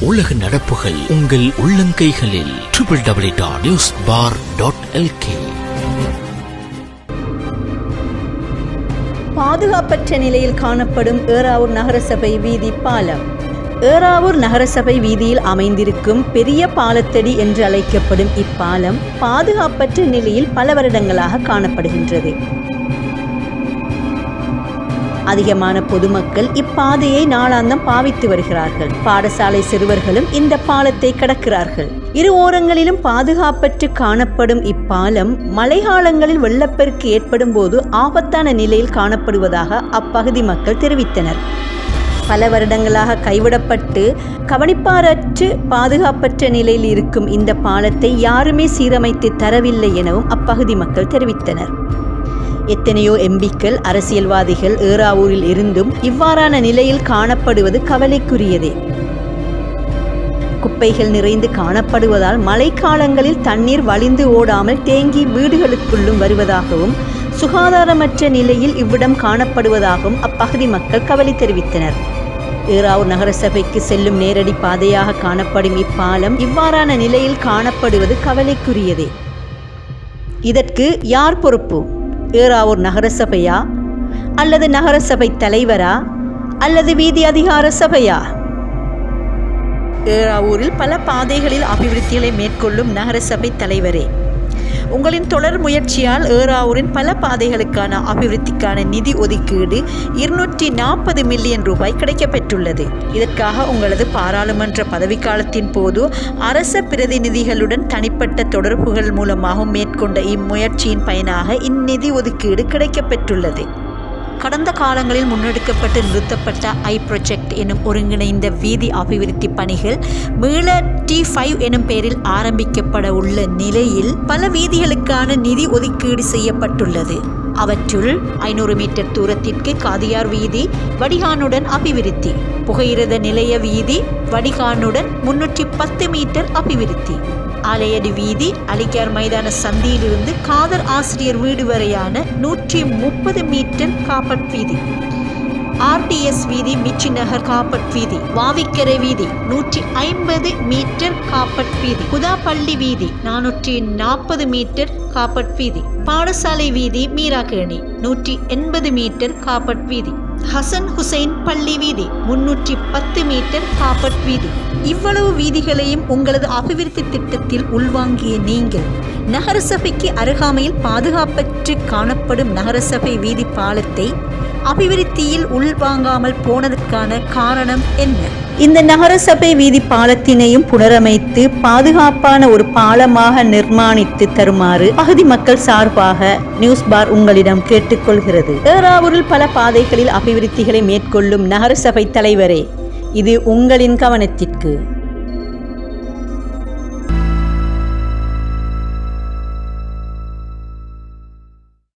உலக நடப்புகள் உங்கள் உள்ளங்கைகளில். Triple W dot news for dot LK பாதுகாப்பற்ற நிலையில் காணப்படும் ஏறாவூர் நகரசபை வீதி பாலம். ஏறாவூர் நகரசபை வீதியில் அமைந்திருக்கும் பெரிய பாலத்தடி என்று அழைக்கப்படும் இப்பாலம் பாதுகாப்பற்ற நிலையில் பல வருடங்களாக காணப்படுகின்றது. அதிகமான பொதுமக்கள் இப்பாதையை நாளாந்தம் பாவித்து வருகிறார்கள். பாடசாலை சிறுவர்களும் இந்த பாலத்தை கடக்கிறார்கள். இரு ஓரங்களிலும் பாதுகாப்பற்று காணப்படும் இப்பாலம் மழைக்காலங்களில் வெள்ளப்பெருக்கு ஏற்படும் போது ஆபத்தான நிலையில் காணப்படுவதாக அப்பகுதி மக்கள் தெரிவித்தனர். பல வருடங்களாக கைவிடப்பட்டு கவனிப்பாரற்று பாதுகாப்பற்ற நிலையில் இருக்கும் இந்த பாலத்தை யாருமே சீரமைத்து தரவில்லை எனவும் அப்பகுதி மக்கள் தெரிவித்தனர். எத்தனையோ எம்பிக்கள் அரசியல்வாதிகள் ஏறாவூரில் இருந்தும் இவ்வாறான நிலையில் காணப்படுவது கவலைக்குரியதே. குப்பைகள் நிறைந்து காணப்படுவதால் மழைக்காலங்களில் தண்ணீர் வழிந்து ஓடாமல் தேங்கி வீடுகளுக்குள்ளும் வருவதாகவும் சுகாதாரமற்ற நிலையில் இவ்விடம் காணப்படுவதாகவும் அப்பகுதி மக்கள் கவலை தெரிவித்தனர். ஏறாவூர் நகரசபைக்கு செல்லும் நேரடி பாதையாக காணப்படும் இப்பாலம் இவ்வாறான நிலையில் காணப்படுவது கவலைக்குரியதே. இதற்கு யார் பொறுப்பு? ஏறாவூர் நகரசபையா? அல்லது நகரசபை தலைவரா? அல்லது வீதி அதிகார சபையா? ஏறாவூரில் பல பாதைகளில் அபிவிருத்திகளை மேற்கொள்ளும் நகரசபை தலைவரே. உங்களின் தொடர் முயற்சியால் ஏறாவூரின் பல பாதைகளுக்கான அபிவிருத்திக்கான நிதி ஒதுக்கீடு இருநூற்றி நாற்பது மில்லியன் ரூபாய் கிடைக்கப்பெற்றுள்ளது. இதற்காக உங்களது பாராளுமன்ற பதவிக்காலத்தின் போது அரச பிரதிநிதிகளுடன் தனிப்பட்ட தொடர்புகள் மூலமாக மேற்கொண்ட இம்முயற்சியின் பயனாக இந்நிதி ஒதுக்கீடு கிடைக்கப்பெற்றுள்ளது. கடந்த காலங்களில் முன்னெடுக்கப்பட்டு நிறுத்தப்பட்ட ஐ ப்ரொஜெக்ட் எனும் ஒருங்கிணைந்த வீதி அபிவிருத்தி பணிகள் மீள டி ஃபைவ் எனும் பெயரில் ஆரம்பிக்கப்பட உள்ள நிலையில் பல வீதிகளுக்கான நிதி ஒதுக்கீடு செய்யப்பட்டுள்ளது. அவற்றுள் ஐநூறு மீட்டர் தூரத்திற்கு காதியார் வீதி வடிகானுடன் அபிவிருத்தி. புகையிரத நிலைய வீதி வடிகானுடன் முன்னூற்றி பத்து மீட்டர் அபிவிருத்தி. ஆலையடி வீதி அலிகார் மைதான சந்தியிலிருந்து காதர் ஆசிரியர் வீடு வரையான நூற்றி முப்பது மீட்டர் காப்பட் வீதி. ஆர்டிஎஸ் வீதி மிச்சி நகர் காப்பட் வீதி வாவிக்கரை வீதி நூற்றி ஐம்பது மீட்டர் காப்பட் வீதி. குதாப்பள்ளி வீதி நானூற்றி நாற்பது மீட்டர் காப்பட் வீதி. பாடசாலை வீதி மீராகேணி நூற்றி எண்பது மீட்டர் காப்பட் வீதி. ஹசன் ஹுசைன் பள்ளி வீதி முன்னூற்றி பத்து மீட்டர் காபட் வீதி. இவ்வளவு வீதிகளையும் உங்களது அபிவிருத்தி திட்டத்தில் உள்வாங்கிய நீங்கள் நகரசபைக்கு அருகாமையில் பாதுகாப்பற்று காணப்படும் நகரசபை வீதி பாலத்தை அபிவிருத்தியில் உள்வாங்காமல் போனதுக்கான காரணம் என்ன? இந்த நகரசபை வீதி பாலத்தினையும் புனரமைத்து பாதுகாப்பான ஒரு பாலமாக நிர்மாணித்து தருமாறு பகுதி மக்கள் சார்பாக நியூஸ் பார் உங்களிடம் கேட்டுக்கொள்கிறது. ஏறாவூரில் பல பாதைகளில் அபிவிருத்திகளை மேற்கொள்ளும் நகரசபை தலைவரே இது உங்களின் கவனத்திற்கு.